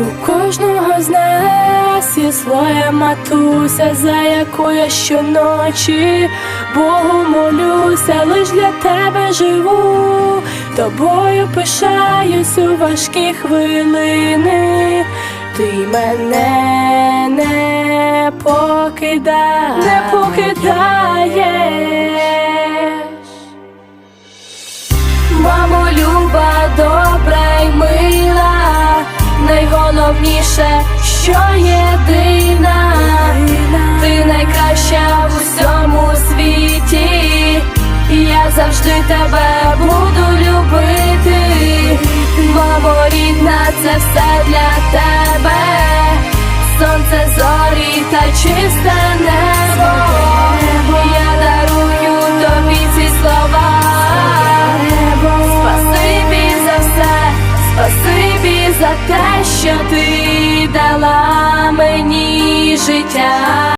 У кожного з нас є своя матуся, за яку я щоночі Богу молюся, лиш для тебе живу, тобою пишаюсь у важкі хвилини. Ти мене не покидаєш, не покидаєш. Найголовніше, що єдина, ти найкраща в усьому світі, я завжди тебе буду любити. Мамо, рідна, це все для тебе, сонце, зорі та чисте за те, що ти дала мені життя.